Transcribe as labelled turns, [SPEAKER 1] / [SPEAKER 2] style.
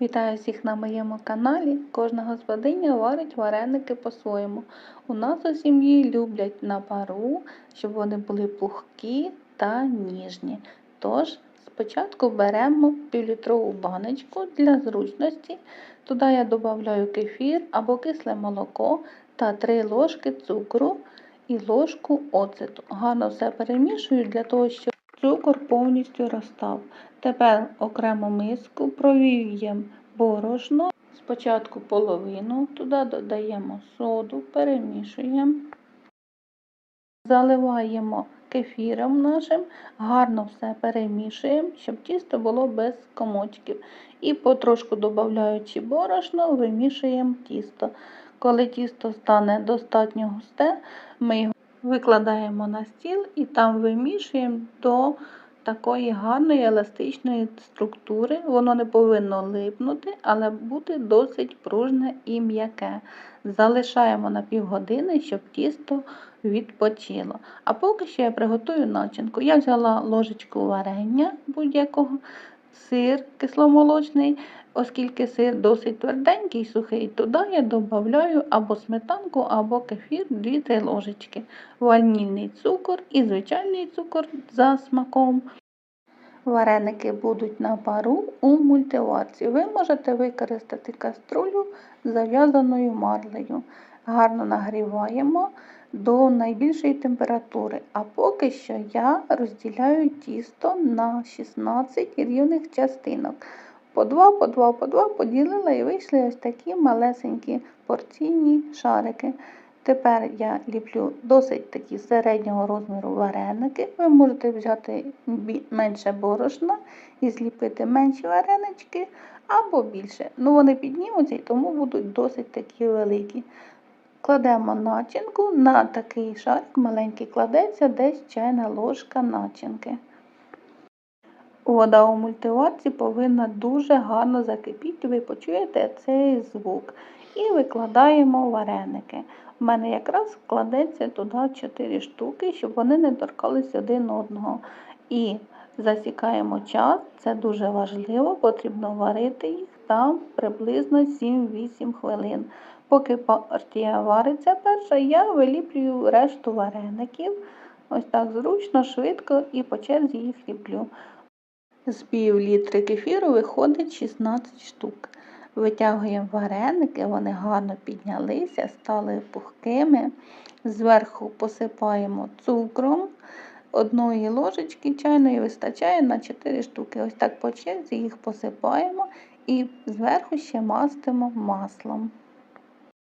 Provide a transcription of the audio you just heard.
[SPEAKER 1] Вітаю всіх на моєму каналі. Кожна господиня варить вареники по-своєму. У нас у сім'ї люблять на пару, щоб вони були пухкі та ніжні. Тож, спочатку беремо півлітрову баночку для зручності. Туди я додаю кефір або кисле молоко та 3 ложки цукру і ложку оцету. Гарно все перемішую для того, щоб цукор повністю розстав. Тепер окремо миску провіюємо борошно. Спочатку половину, туди додаємо соду, перемішуємо, заливаємо кефіром нашим, гарно все перемішуємо, щоб тісто було без комочків. І потрошку додаючи борошно, вимішуємо тісто. Коли тісто стане достатньо густе, ми його викладаємо на стіл і там вимішуємо до такої гарної еластичної структури. Воно не повинно липнути, але бути досить пружне і м'яке. Залишаємо на півгодини, щоб тісто відпочило. А поки що я приготую начинку. Я взяла ложечку варення будь-якого, сир кисломолочний, оскільки сир досить тверденький, сухий, туди я додаю або сметанку, або кефір 2-3 ложечки, ванільний цукор і звичайний цукор за смаком. Вареники будуть на пару у мультиварці. Ви можете використати каструлю з зав'язаною марлею. Гарно нагріваємо до найбільшої температури. А поки що я розділяю тісто на 16 рівних частинок. По 2, по 2, по 2 поділила і вийшли ось такі малесенькі порційні шарики. Тепер я ліплю досить такі середнього розміру вареники. Ви можете взяти менше борошна і зліпити менші варенички або більше. Ну, Вони піднімуться і тому будуть досить такі великі. Кладемо начинку, на такий шарик маленький кладеться десь чайна ложка начинки. Вода у мультиварці повинна дуже гарно закипіти, ви почуєте цей звук. І викладаємо вареники. У мене якраз кладеться туди 4 штуки, щоб вони не торкались один одного. І засікаємо час, це дуже важливо, потрібно варити їх там приблизно 7-8 хвилин. Поки партія вариться перша, я виліплюю решту вареників. Ось так зручно, швидко і по черзі їх ліплю. З пів літри кефіру виходить 16 штук. Витягуємо вареники, вони гарно піднялися, стали пухкими. Зверху посипаємо цукром. Одної ложечки чайної вистачає на 4 штуки. Ось так по черзі їх посипаємо і зверху ще мастимо маслом.